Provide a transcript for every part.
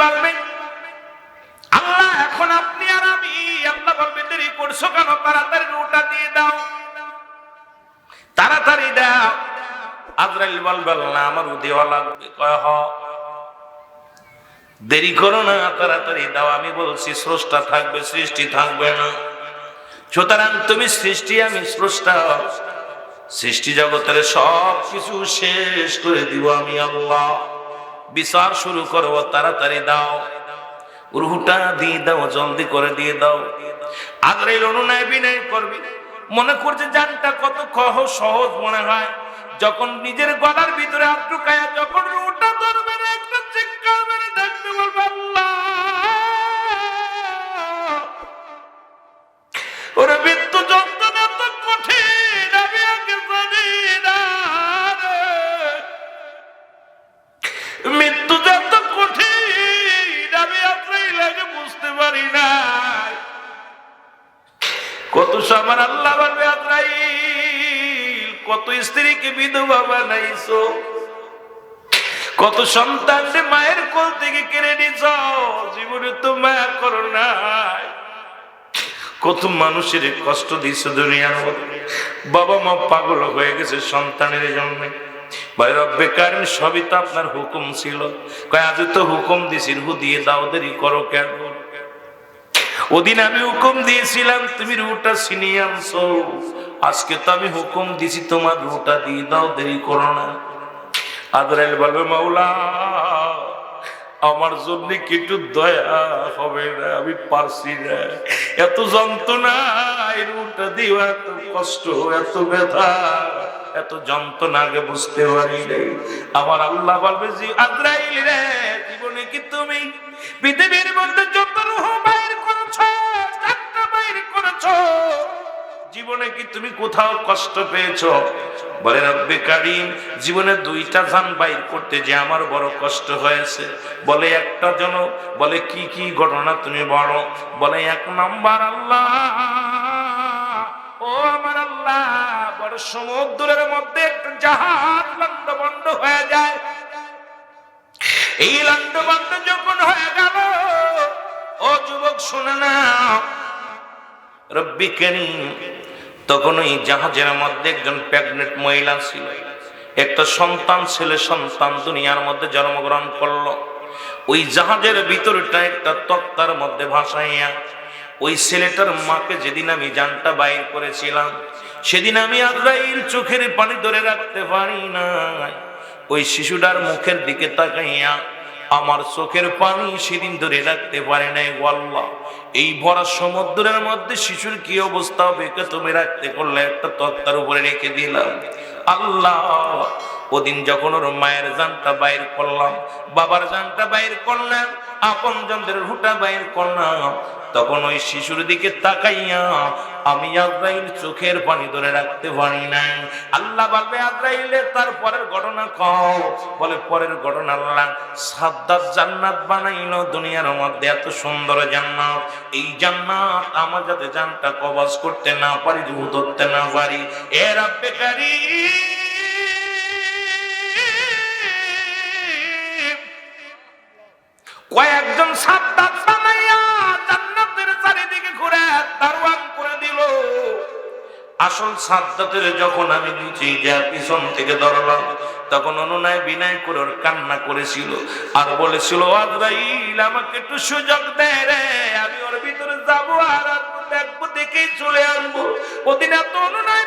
বলবে আল্লাহ, এখন আপনি আর আমি, আল্লাহ বলবে দেরি করছ কেন? তাড়াতাড়ি রুটা দিয়ে দাও। তাড়াতাড়ি দাও। আজরাইল বলবে না আমার দেওয়া লাগবে কয়, হ। দেরি করো না, তাড়াতাড়ি দাও। আমি বলছি, স্রষ্টা থাকবে, সৃষ্টি থাকবে না। সুতরাং তুমি সৃষ্টি, আমি স্রষ্টা। সৃষ্টি জগতের সব কিছু শেষ করে দিব আমি, আল্লাহ। বিচার শুরু করো, তাড়াতাড়ি দাও। রুহুটা দিয়ে দাও, জলদি করে দিয়ে দাও। আগ্রাইল অনুনয় বিনয় করবি। মনে করছে জানটা কত কহ সহজ মনে হয়। যখন নিজের গলার ভিতরে ঢুকায়, যখন রুহুটা সামান আল্লাহ বলবে আজরাইল কত স্ত্রীকে বিধবা বানাইছো? কত সন্তান মায়ের কোল থেকে কেড়ে নিছ? জীবনে তো মায়া করো নাই। কত মানুষের কষ্ট দিচ্ছে দুনিয়ার বাবা মা পাগল হয়ে গেছে সন্তানের জন্য। ভাই, রব্বে কারণ সবই তো আপনার হুকুম ছিল। কয়, আজ তো হুকুম দিছি হু দিয়ে দাও, দেরি করো কেন? ওদিন আমি হুকুম দিয়েছিলাম, তুমি রুটা ছিনিয়ে আনছো। আজকে তো আমি হুকুম দিছি তোমার রুটা দিয়ে দাও, দেরি করো না। আদরাইল বলবে মাওলা, আমার জন্য কি দয়া হবে না? আমি পারছি না। এত যন্ত্রণা দিও এত কষ্ট, এত ব্যথা, এত যন্ত্রণা আগে বুঝতে পারি আমার আল্লাহ বলবে জীবনে কি তুমি কি তুমি কোথাও কষ্ট পেয়েছ? বলে, রব্বে কারিম, জীবনে দুইটা জান বাইর করতে যে আমার বড় কষ্ট হয়েছে। বলে, একটা জন বলে, কি কি ঘটনা তুমি বড় বলে, এক নাম্বার আল্লাহ। ও আমার আল্লাহ, বড় সমুদ্রের মধ্যে একটা জাহাজ হয়ে যায়। এই যখন হয়ে গেল, ও যুবক, শুনে না। রব্বি করিম তখন ওই জাহাজের মধ্যে একজন প্রেগনেন্ট মহিলা ছিল। একটা সন্তান ছেলে সন্তান দুনিয়ার মধ্যে জন্মগ্রহণ করল। ওই জাহাজের ভিতরটা একটা তক্তার মধ্যে ভাসাইয়া ওই ছেলেটার মাকে যেদিন আমি জানটা বাইর করেছিলাম, সেদিন আমি আজরাইল চোখের পানি ধরে রাখতে পারি না ওই শিশুটার মুখের দিকে তাকাইয়া আমার চোখের পানি সেদিন ধরে রাখতে পারে নাই, ওয়াল্লাহ। এই ভরা সমুদ্রের মধ্যে শিশুর কি অবস্থা হবে? তুমি রাখতে করলে? একটা তত্তার উপরে রেখে দিলাম। আল্লাহ, ওদিন যখন ওর মায়ের জানটা বাইর করলাম, বাবার জানটা বাইর করলাম আপন জনদের হুটা বাইর করলাম তখন ওই শিশুর দিকে তাকাইয়া আমি আজরাইল চোখের পানি ধরে রাখতে পারি নাই। আল্লাহ বলবে, আজরাইলে তার পরের ঘটনা কও। বলে, পরের ঘটনা আল্লাহ সাদ্দাত জান্নাত বানাইলো দুনিয়ার মধ্যে, এত সুন্দর জান্নাত। এই জান্নাত আমার যাতে জানটা কবজ করতে না পারি ধরতে না পারি। এ রাব্বে কারীম। কয়েকজন সাদ্দাত আসল সাদ্দাতের যখন আমি নিচে গিয়া পিছন থেকে ধরলাম, তখন অনুনয় বিনয় করে কান্না করেছিল আর বলেছিল আমাকে একটু সুযোগ দেয় রে, আমি ওর ভিতরে যাব আর দেখব, দেখেই চলে আসব। ওদিন এত অনুনয়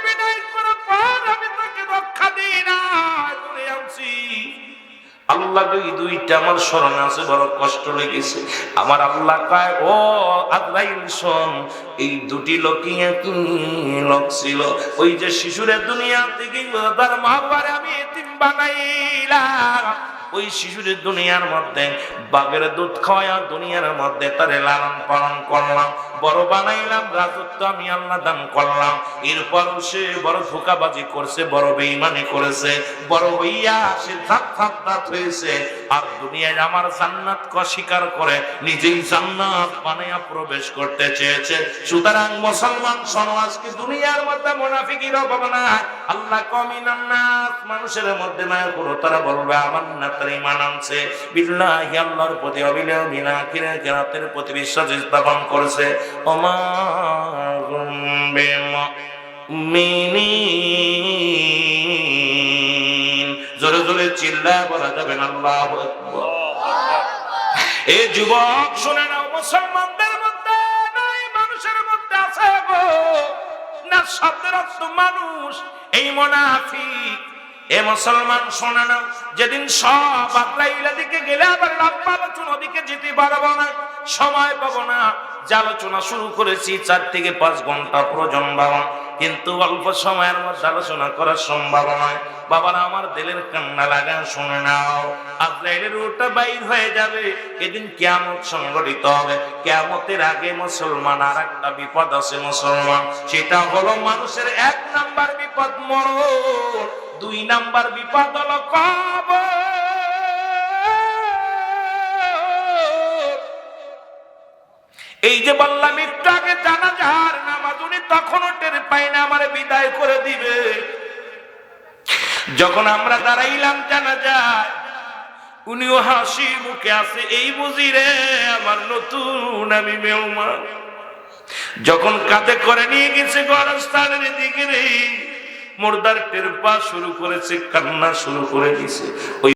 আল্লাহ এই দুইটা আমার স্মরণ আছে, বড় কষ্ট লেগেছে। আমার আল্লাহ কয়, ও আদরাইল এই দুটি লোকই একই লোক ছিল। ওই যে শিশুরের দুনিয়া থেকে তার মা পারে আমি এতিম বানাইলাম। ওই শিশুরের দুনিয়ার মধ্যে, বাঘের দুধ খাওয়া দুনিয়ার মধ্যে তারে লালন পালন করলাম, বড় বানাইলাম, রাজত্ব আমি আল্লাহ দান করলাম। এরপরও সে বড় ধোকাবাজি করছে, বড় বেইমানি করেছে, বড় হইয়া সে ধাপ ধাপ দাঁত হয়েছে। আর দুনিয়ায় আমার জান্নাত অস্বীকার করে, নিজেই জান্নাত বানাইয়া প্রবেশ করতে চেয়েছে। সুতরাং মুসলমান আজকে দুনিয়ার মধ্যে মুনাফিকির অভাব নাই? আল্লাহ কমিনান নাস, মানুষের মধ্যে না করো তারা বলবে আমার না তার ইমান আনছে। বিল্লাহি আল্লাহর প্রতি অবিলয় বিনা কিরে কেরাতের প্রতি বিশ্বাস স্থাপন করেছে। ওমা জোরে জোরে চিল্লায় বলা যাবে না, আল্লাহ এ যুবক, শুনে নাও, মুসলমানদের মধ্যে মানুষের মধ্যে আছে গো। না শব্দের মানুষ, এই মোনাফিক এ মুসলমান, শোনে না যেদিন সব আল্লাহ দিকে গেলে আবার আলোচনা ওদিকে যেতে পারব না, সময় পাবো না। যে আলোচনা শুরু করেছি, চার থেকে পাঁচ ঘণ্টা প্রয়োজন বাবা। কিন্তু অল্প সময়ের মধ্যে আলোচনা করা সম্ভব নয়। বাবারা আমার দিলের কান্না লাগা শুনে নাও। আজরাইলের ওটা বাইর হয়ে যাবে। এদিন কেমন সংগঠিত হবে। কেমতের আগে মুসলমান আর একটা বিপদ আছে মুসলমান। সেটা হলো মানুষের এক নাম্বার বিপদ মরণ। দুই নাম্বার বিপদ হলো কবর। এই যে বললাম, একটু আগে জানা যার নামাজ উনি তখনও টের পাই না, আমার বিদায় করে দিবে। যখন আমরা দাঁড়াইলাম জানা যায় উনিও হাসি মুখে আছে, এই বুঝি রে আমার নতুন আমি মেহমান। যখন কাঁধে করে নিয়ে গেছে গরস্থানের দিকে রে, মোরদার টের পা শুরু করেছে, কান্না শুরু করে দিছে। ওই